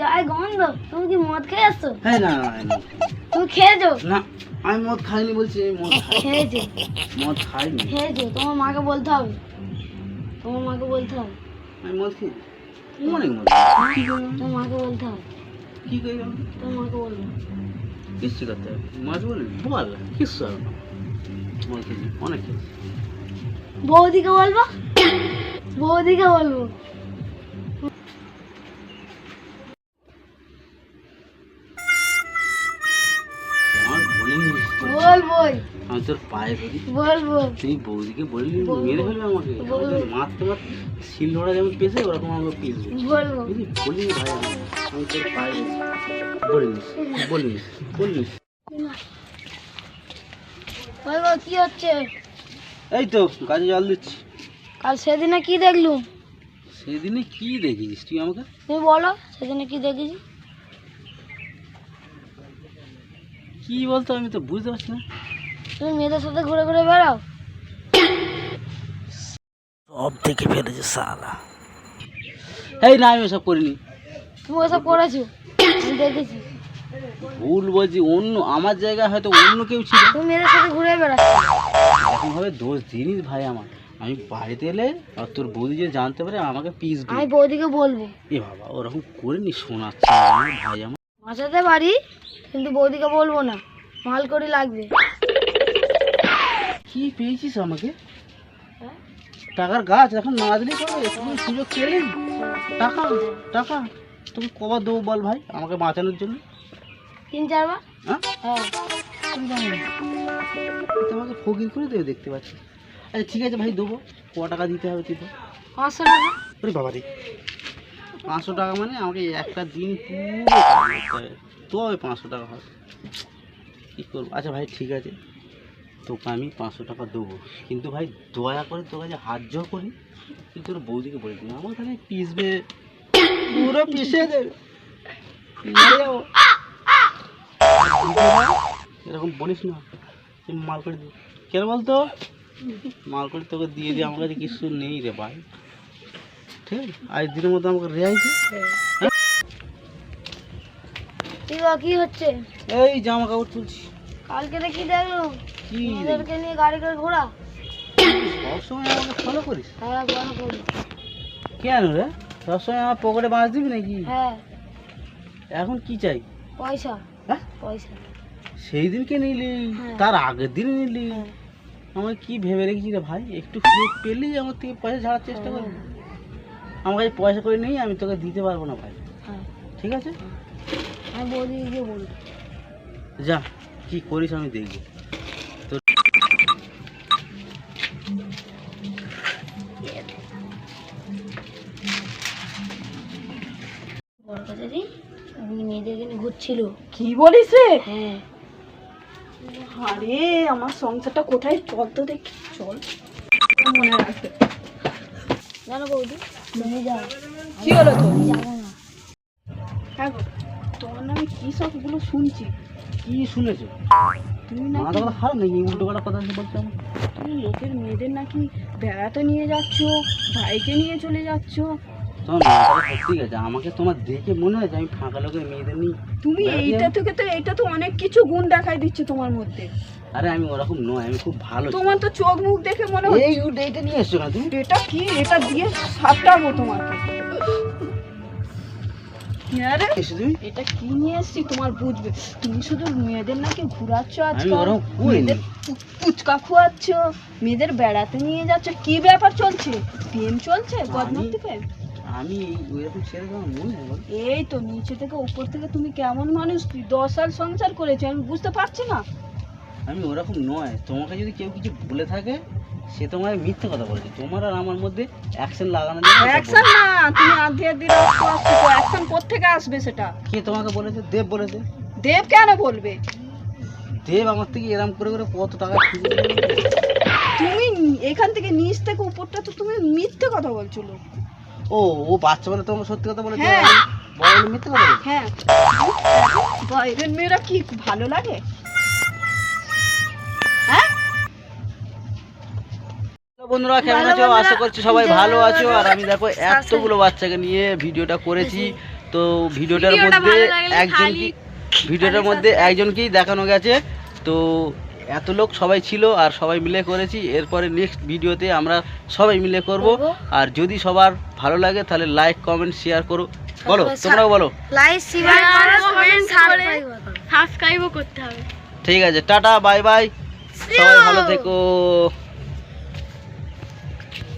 গায়ে গন্ধ তুমি কি মদ খেয়ে আসছো? হ্যাঁ না তুমি খেয়েছো? না আমি মদ খাইনি বলছি মদ খেয়েছো? মদ খাইনি। খেয়েছো? তোমার মাকে বলতে হবে। তোমার মাকে বলতে হবে। আমি বলছি অনেক মদ কি করলাম তোমার মাকে বলতে হবে। কি করলাম তোমার মাকে বলব। কিচ্ছু করতে হবে। মাছ বলি বল কিচ্ছু হবে না। মদ অনেক কিছু বৌদিকে বলব? বৌদিকে বলব? আমি তোর পায়ে ধরি। বলব তুই বৌদিকে বললি বলব। মেরে ফেলবে আমাকে। বলব। মারতে যেমন পেয়েছে ওরকম বলব বুঝলি? বলিনি ভাই আমি। আমি তোর পায়ে বলিস বলিস বলিস কি হচ্ছে? এই তো গাছে জল দিচ্ছি। কাল সেদিনে কি দেখলুম? সেদিনে কি দেখেছিস তুই আমাকে? তুমি বলো সেদিনে কি দেখেছি কি বলতো আমি তো বুঝতে পারছি না। তুমি মেয়েদের সাথে ঘুরে ঘুরে বেড়াও। সব দেখে ফেলেছে সালা। এই না আমি ওসব করিনি। তুমি ওসব করেছ? আমি দেখেছি। ভুল বলছি অন্য আমার জায়গায় হয়তো অন্য কেউ ছিল। তুমি মেয়েদের সাথে ঘুরে বেড়াচ্ছ। এরকম ভাবে দোষ দিনিস ভাই আমার। আমি বাড়িতে এলে আর তোর বৌদি যে জানতে পারে আমাকে পিস আমি বৌদিকে বলব। এ বাবা ওরকম করিনি শোনাচ্ছে আমার ভাই আমার। বাঁচাতে পারি কিন্তু বৌদিকে বলব না। মাল করি লাগবে। কি পেয়েছিস আমাকে? টাকার গাছ এখন না দিলে সুযোগ পেলে? টাকা টাকা। তুমি কবার দেবো বল ভাই আমাকে বাঁচানোর জন্য। তিন চারবার? হ্যাঁ? হ্যাঁ। তোমাকে ফকির করে দেবে দেখতে পাচ্ছি। আচ্ছা ঠিক আছে ভাই দেবো। ক টাকা দিতে হবে তুই তো পাঁচশো টাকা। ওরে বাবা রে পাঁচশো টাকা মানে আমাকে একটা দিন পুরো করতে হবে। তবে পাঁচশো টাকা হবে কী করব? আচ্ছা ভাই, ঠিক আছে। তোকে আমি পাঁচশো টাকা দেবো। কিন্তু ভাই, দয়া করে তোর কাছে হাত জোর করি তুই তোর বৌদিকে বলে দিবি আমার তাহলে পিসবে পুরো পিষে দেবে। এরকম বলিস না। তুই মাল করে কেন বলতো? মাল করে তোকে দিয়ে দিয়ে আমার কাছে কিছু নেই রে ভাই। ঠিক আজ দিনের মধ্যে আমাকে ঠিক কি হচ্ছে? এই জামা কাপড় তুলছি। কালকে দেখি দেখল। কি? মেয়েদেরকে নিয়ে গাড়ি করে ঘোরা। সবসময় আমাকে ফলো করিস? হ্যাঁ বড় করি। কেন রে? সবসময় আমার পকেটে বাঁশ দিবি নাকি? হ্যাঁ। এখন কি চাই? পয়সা। হ্যাঁ? পয়সা। সেই দিনকে নিলি? হ্যাঁ। তার আগের দিন নিলি? হ্যাঁ। আমাকে কি ভেবে রেখেছি রে ভাই? একটু পেলেই আমার থেকে পয়সা ছাড়ার চেষ্টা করবি। আমার কাছে পয়সা করে নেই আমি তোকে দিতে পারব না ভাই। হ্যাঁ। ঠিক আছে? আমি বৌদি গিয়ে বলব যা কি করিস আমি দেখব। তোর বড় কথা দি উনি মেয়েদেরকে নিয়ে ঘুরছিল। কি বলিস রে? হ্যাঁ। আরে আমার সংসারটা কোথায়? চল তো দেখি চল। মনে রাখবে। জানো বৌদি কি হলো তো না হ্যাঁ তোমার নামে কি সবগুলো শুনছি? কি শুনেছো? তুমি মাথা নাকি কথা খারাপ নাকি? উল্টো কটা কথা বলছো আমাকে। তুমি লোকের মেয়েদের নাকি বেড়াতে নিয়ে যাচ্ছ ভাইকে নিয়ে চলে যাচ্ছ? সত্যি গেছে আমাকে তোমার দেখে মনে হয় যে আমি ফাঁকা লোকের মেয়েদের নিয়ে তুমি এইটা থেকে তো এইটা তো অনেক কিছু গুণ দেখাই দিচ্ছে তোমার মধ্যে। আরে আমি ওরকম নয় আমি খুব ভালো তোমার তো চোখ মুখ দেখে মনে হচ্ছে এই এইটা নিয়ে এসছো না তুমি? এটা কি? এটা দিয়ে সাপটাবো তোমাকে। রে? এসো তুমি। এটা কি নিয়ে এসছি? তোমার বুঝবে তুমি শুধু মেয়েদের নাকি ঘুরাচ্ছ আজকাল? মেয়েদের পু- খুয়াচ্ছ মেয়েদের বেড়াতে নিয়ে যাচ্ছ। কি ব্যাপার চলছে? প্রেম চলছে? আমি ওইরকম মনে এই তো নিচে থেকে উপর থেকে তুমি কেমন মানুষ? তুই দশ সাল সংসার করেছ আমি বুঝতে পারছি না। আমি ওরকম নয়। তোমাকে যদি কেউ কিছু বলে থাকে সে তোমায় মিথ্যে কথা বলেছে। তোমার আর আমার মধ্যে অ্যাকশন লাগানো অ্যাকশন না তুমি আধে আধে রক্ত আসছে তো। অ্যাকশন থেকে আসবে সেটা? কে তোমাকে বলেছে? দেব বলেছে। দেব কেন বলবে? দেব আমার থেকে এরম করে করে কত টাকা তুমি এখান থেকে নিচ থেকে উপরটা তো তুমি মিথ্যে কথা বলছো ও ও বাচ্চা বলে তোমাকে সত্যি কথা বলে হ্যাঁ। বড় বলে মিথ্যে কথা হ্যাঁ। বাইরের মেয়েরা কি ভালো লাগে? বন্ধুরা কেমন আছো? আশা করছি সবাই ভালো আছো। আর আমি দেখো এতগুলো বাচ্চাকে নিয়ে ভিডিওটা করেছি। তো ভিডিওটার মধ্যে একজন কি ভিডিওটার মধ্যে একজনকেই দেখানো গেছে। তো এত লোক সবাই ছিল আর সবাই মিলে করেছি। এরপরে নেক্সট ভিডিওতে আমরা সবাই মিলে করব। আর যদি সবার ভালো লাগে তাহলে লাইক কমেন্ট শেয়ার করো। বলো তোমরাও বলো। লাইক শিবার কমেন্ট সাবস্ক্রাইব সাবস্ক্রাইবও করতে হবে। ঠিক আছে টাটা বাই বাই সবাই ভালো থেকো।